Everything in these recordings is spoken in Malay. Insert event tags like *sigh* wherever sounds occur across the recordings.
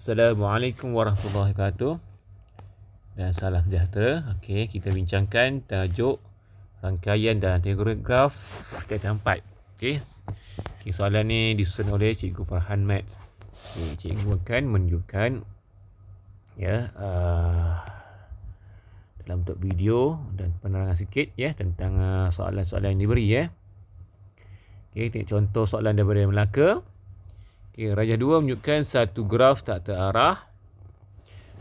Assalamualaikum warahmatullahi wabarakatuh dan salam sejahtera. Okey, kita bincangkan tajuk rangkaian dalam teori graf tingkatan 4. Okey. Okay, soalan ni disusun oleh Cikgu Farhan Mat. Okay, cikgu akan menunjukkan ya uh, dalam bentuk video dan penerangan sikit ya tentang uh, soalan-soalan yang diberi ya. Okey, tengok contoh soalan daripada Melaka. Okay, Raja 2 menunjukkan satu graf tak terarah.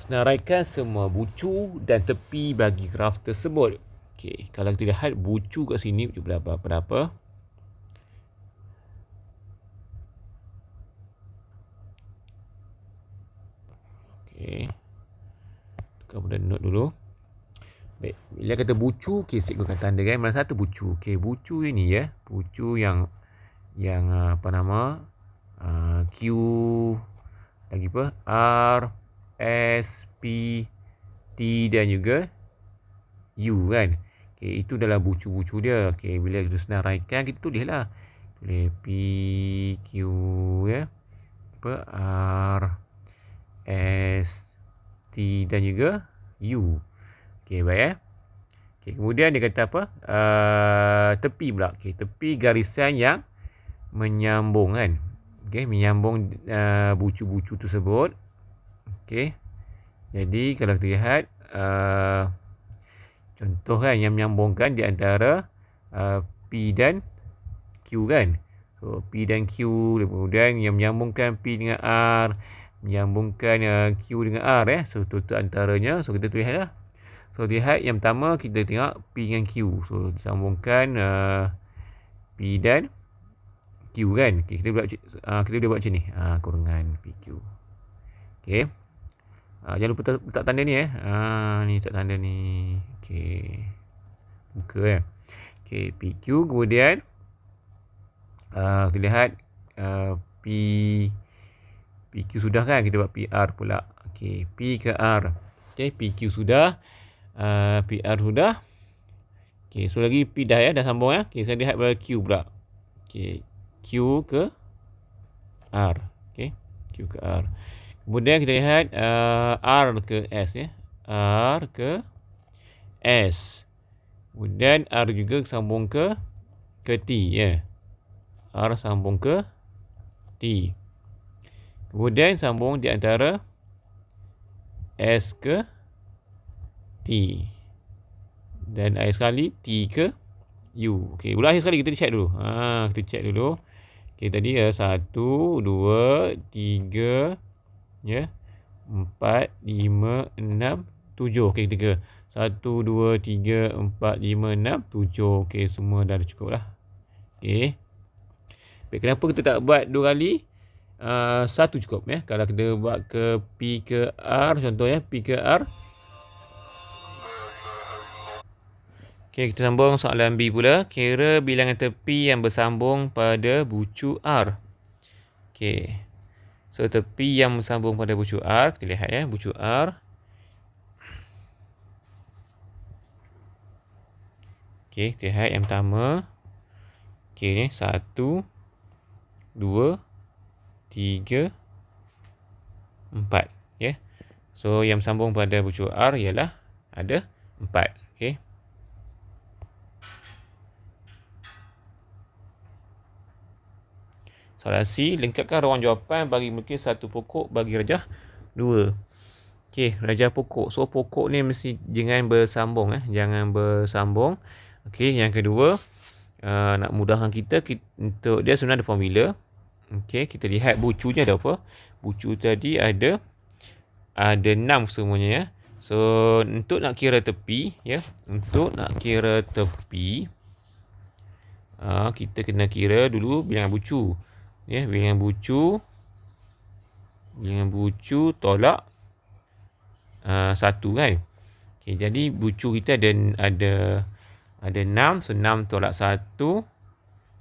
Senaraikan semua bucu dan tepi bagi graf tersebut. Okay, kalau kita lihat bucu kat sini, bucu berapa, berapa. Okay. Kemudian note dulu. Baik, bila kata bucu, okay, cikgu akan tanda kan. Mana satu bucu? Okay, bucu ini ya. Bucu yang yang apa nama? Uh, Q lagi apa? R S P T dan juga U kan? Okay, itu dalam bucu-bucu dia. Okay, bila kita senaraikan kita tulislah tulis P Q ya. Apa? R S T dan juga U. Okay, baik eh. Okay, kemudian dia kata apa? Uh, tepi pula. Okay, tepi garisan yang menyambung kan okey menyambung uh, bucu-bucu tersebut. Okey. Jadi kalau kita lihat uh, contoh kan yang menyambungkan di antara uh, P dan Q kan. So P dan Q kemudian yang menyambungkan P dengan R menyambungkan uh, Q dengan R eh. So itu antaranya so kita lihatlah so lihat yang pertama kita tengok P dengan Q. So disambungkan uh, P dan Q kan? Okay, kita buat uh, kita boleh buat macam ni. Uh, kurungan PQ okey. Uh, jangan lupa letak tanda ni eh. Uh, ni letak tanda ni. Okey. Muka eh. Okey PQ kemudian uh, kita lihat uh, P PQ sudah kan? Kita buat PR pula. Okey P ke R? Okey PQ sudah. Uh, PR sudah. Okey so lagi P dah ya dah sambung ya. Okey saya lihat pada Q pula. Okey Q ke R. Okay. Q ke R. Kemudian kita lihat uh, R ke S. Ya. R ke S. Kemudian R juga sambung ke ke T. Ya. R sambung ke T. Kemudian sambung di antara S ke T. Dan akhir sekali T ke U. Okey, ulang akhir sekali kita check dulu. Ha, kita check dulu. Okey, tadi ya 1 2 3 ya. 4 5 6 7. Okey, tiga. 1 2 3 4 5 6 7. Okey, semua dah cukup lah. Okey. Baik, kenapa kita tak buat dua kali? Uh, satu cukup ya. Kalau kita buat ke P ke R contohnya P ke R Okay, kita sambung soalan B pula. Kira bilangan tepi yang bersambung pada bucu R. Okay. So, tepi yang bersambung pada bucu R. Kita lihat ya, bucu R. Okay, kita lihat yang pertama. Okay, ni. Satu. Dua. Tiga. Empat. Okay. So, yang bersambung pada bucu R ialah ada empat. Okay. Soalan C, lengkapkan ruang jawapan bagi melukis satu pokok bagi rajah dua. Okey, rajah pokok. So, pokok ni mesti jangan bersambung. eh, Jangan bersambung. Okey, yang kedua, uh, nak mudahkan kita, kita, untuk dia sebenarnya ada formula. Okey, kita lihat bucunya ada apa. Bucu tadi ada ada enam semuanya ya. So, untuk nak kira tepi, ya, untuk nak kira tepi, uh, kita kena kira dulu bilangan bucu ya bilangan bucu. Bilangan bucu tolak uh, satu kan? Okay, jadi bucu kita ada ada ada enam. So enam tolak satu.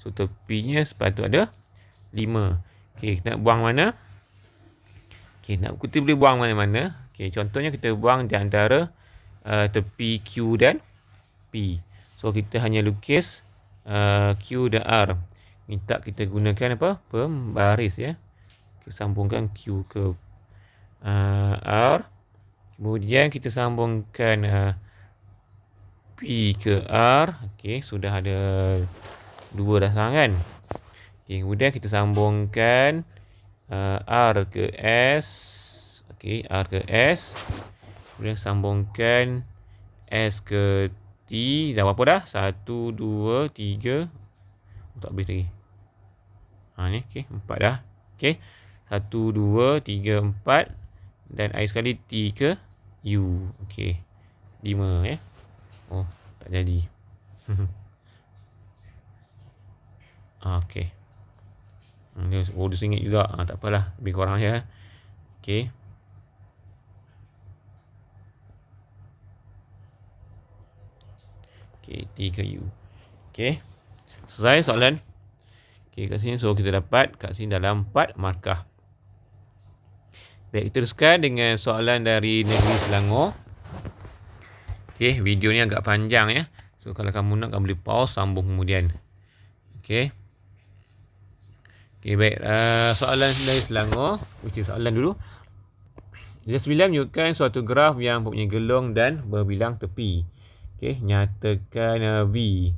So tepinya sepatut ada lima. Okay, kita nak buang mana? Okay, nak kita boleh buang mana-mana. Okay, contohnya kita buang di antara uh, tepi Q dan P. So kita hanya lukis uh, Q dan R minta kita gunakan apa pembaris ya kita sambungkan Q ke uh, R. Kemudian kita sambungkan uh, P ke R. Okey, sudah ada dua dah kan. Okay, kemudian kita sambungkan uh, R ke S. Okey, R ke S. Kemudian sambungkan S ke T. Dah berapa dah? Satu, dua, tiga. Tak habis lagi. Ha ni, okey, empat dah. Okey. Satu, dua, tiga, empat. Dan air sekali T ke U. Okey. Lima ya. Oh, tak jadi. *laughs* ah, okey. Hmm, dia, oh, dia singit juga. Ah, tak apalah. Lebih kurang ya. Okey. Okey, T ke U. Okey. Selesai soalan. Okey, kat sini so kita dapat kat sini dalam 4 markah. Baik, kita teruskan dengan soalan dari Negeri Selangor. Okey, video ni agak panjang ya. So kalau kamu nak kamu boleh pause sambung kemudian. Okey. Okey, baik. Uh, soalan dari Selangor. Okey, soalan dulu. Yang sembilan menunjukkan suatu graf yang mempunyai gelong dan berbilang tepi. Okey, nyatakan uh, V.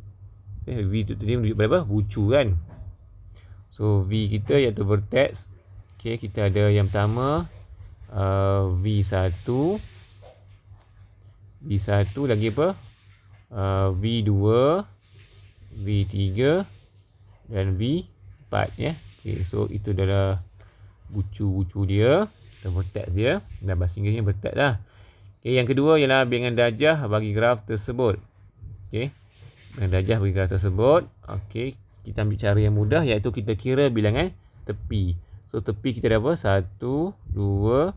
Okay, v tu tadi menunjuk pada apa? Bucu kan. So V kita iaitu vertex. Okey, kita ada yang pertama uh, V1 V1 lagi apa? Uh, V2 V3 dan V4 ya. Okey, so itu adalah bucu-bucu dia dan vertex dia dan bahasa Inggerisnya vertex lah. Okey, yang kedua ialah bilangan darjah bagi graf tersebut. Okey. Bilangan darjah bagi graf tersebut. Okey, kita ambil cara yang mudah iaitu kita kira bilangan tepi. So tepi kita ada apa? 1 2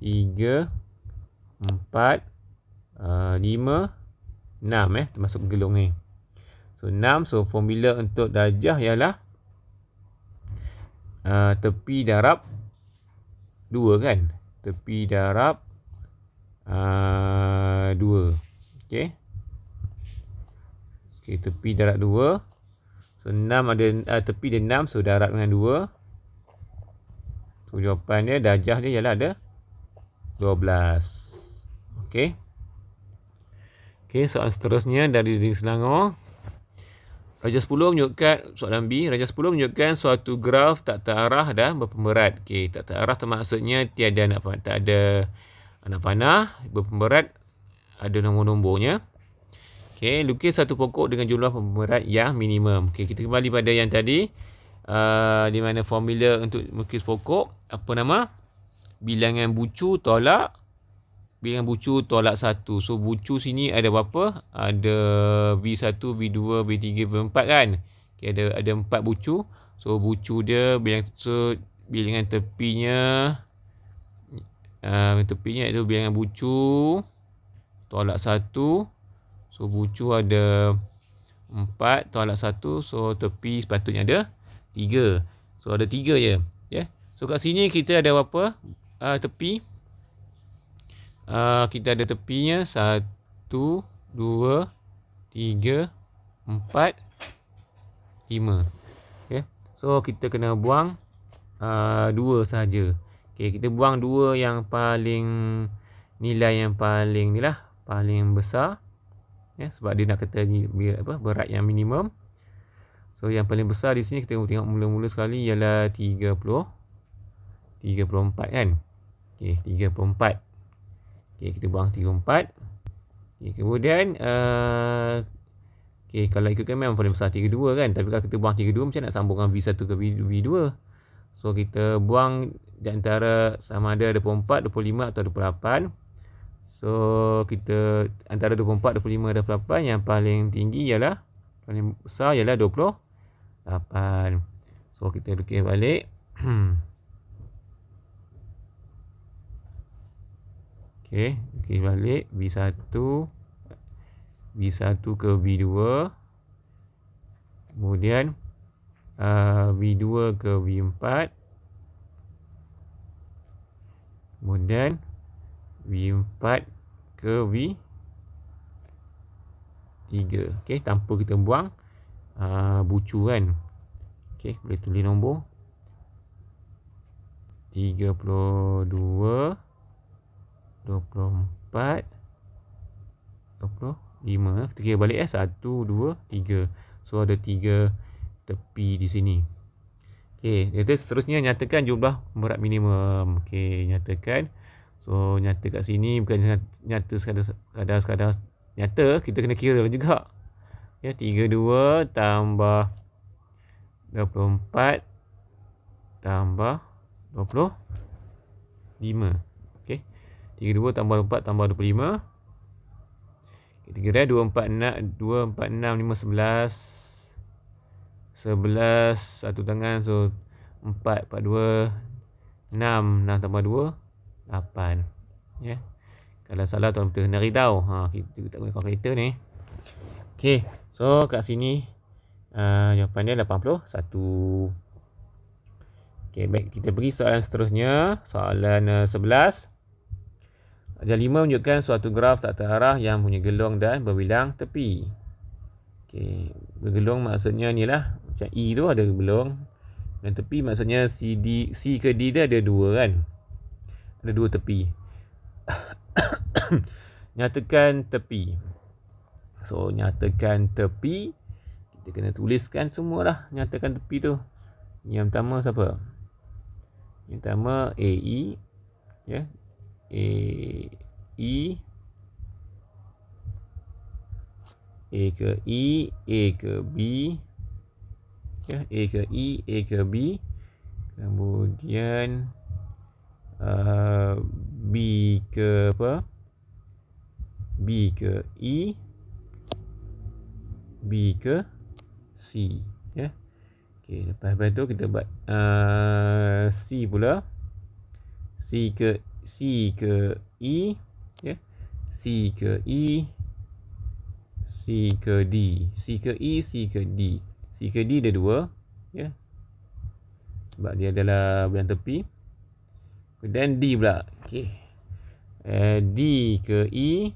3 4 5 6 eh termasuk gelung ni. So 6 so formula untuk darjah ialah uh, tepi darab 2 kan? Tepi darab uh, dua. Okey. Okey, tepi darat dua. So, enam ada uh, tepi dia enam. So, darat dengan dua. So, jawapan dia, darjah dia ialah ada dua belas. Okey. Okey, soalan seterusnya dari Diri Selangor. Raja 10 menunjukkan, soalan B, Raja 10 menunjukkan suatu graf tak terarah dan berpemberat. Okey, tak terarah tu maksudnya tiada nak tak ada anak panah berpemberat ada nombor-nombornya. Okey, lukis satu pokok dengan jumlah pemberat yang minimum. Okey, kita kembali pada yang tadi uh, di mana formula untuk lukis pokok apa nama? Bilangan bucu tolak bilangan bucu tolak satu. So bucu sini ada berapa? Ada V1, V2, V3, V4 kan? Okey, ada ada empat bucu. So bucu dia bilang so bilangan tepinya uh, tepinya itu bilangan bucu tolak satu so bucu ada empat tolak satu so tepi sepatutnya ada tiga so ada tiga je ya yeah. so kat sini kita ada apa uh, tepi uh, kita ada tepinya satu dua tiga empat lima ya yeah. so kita kena buang uh, dua saja Okey, kita buang dua yang paling nilai yang paling ni lah, paling besar. Ya, sebab dia nak kata ni apa berat yang minimum. So yang paling besar di sini kita tengok mula-mula sekali ialah 30 34 kan. Okey, 34. Okey, kita buang 34. Okey, kemudian uh, okey kalau ikutkan memang paling besar 32 kan. Tapi kalau kita buang 32 macam nak sambungkan V1 ke V2. So kita buang di antara sama ada 24, 25 atau 28. So kita antara 24, 25 dan 28 yang paling tinggi ialah paling besar ialah 28. So kita lukis balik. *clears throat* Okey, lukis balik V1 V1 ke V2. Kemudian uh, V2 ke V4 kemudian V4 ke V3 ok tanpa kita buang uh, bucu kan? Ok boleh tulis nombor. 32 24 25 kita kira balik eh? 1 2 3 so ada 3 tepi di sini. Okey jadi seterusnya nyatakan jumlah berat minimum. Okey nyatakan so nyata kat sini bukan nyata sekadar sekadar, nyata kita kena kira juga. Ya 32 tambah 24 tambah 25 okey. 32 tambah 24 tambah 25 kita kira 2 4 6 2 4 6 5 11 11 satu tangan so 4 4 2 6 6 tambah 2 8 ya kalau salah tuan betul kena read ha kita tak guna kalkulator ni okey so kat sini uh, jawapan dia 81 Okay, baik. Kita pergi soalan seterusnya. Soalan uh, 11. Ajar 5 menunjukkan suatu graf tak terarah yang punya gelong dan berbilang tepi. Okay. Bergelong maksudnya ni lah. Macam E tu ada gelong. Dan tepi maksudnya C, D, C ke D dia ada dua kan. Ada dua tepi. *coughs* nyatakan tepi. So, nyatakan tepi. Kita kena tuliskan semua lah. Nyatakan tepi tu. Yang pertama siapa? Yang pertama AE ya. AE A ke E, A ke B. Ya, A ke E, A ke B. Kemudian uh, B ke apa? B ke E. B ke C. Ya. Okey, lepas lepas tu kita buat uh, C pula. C ke C ke E, ya. C ke E. C ke D. C ke E, C ke D. C ke D ada dua, ya. Sebab dia adalah belah tepi. Dan D pula. Okey. Uh, D ke E.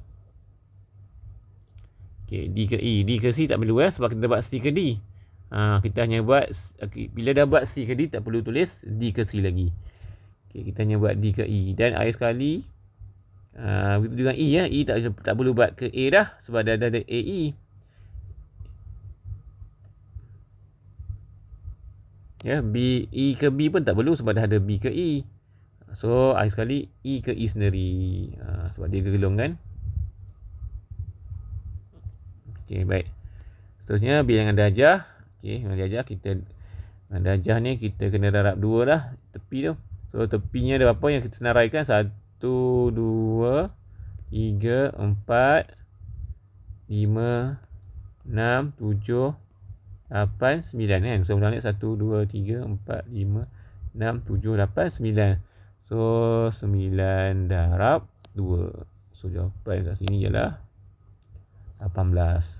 Okey, D ke E. D ke C tak perlu eh sebab kita buat C ke D. Ha, kita hanya buat okay, bila dah buat C ke D tak perlu tulis D ke C lagi. Okay, kita hanya buat D ke E dan akhir sekali uh, begitu dengan E ya. E tak tak perlu buat ke A dah sebab dah ada AE. Ya, B E ke B pun tak perlu sebab dah ada B ke E. So, akhir sekali E ke E sendiri. Uh, sebab dia gelung kan. Okay, baik. Seterusnya, bilangan darjah. Okey, dengan darjah kita dengan darjah ni kita kena darab dua lah tepi tu. So tepinya ada berapa yang kita senaraikan? Satu, dua, tiga, empat, lima, enam, tujuh, lapan, sembilan kan. So ni satu, dua, tiga, empat, lima, enam, tujuh, lapan, sembilan. So sembilan darab dua. So jawapan kat sini ialah 18.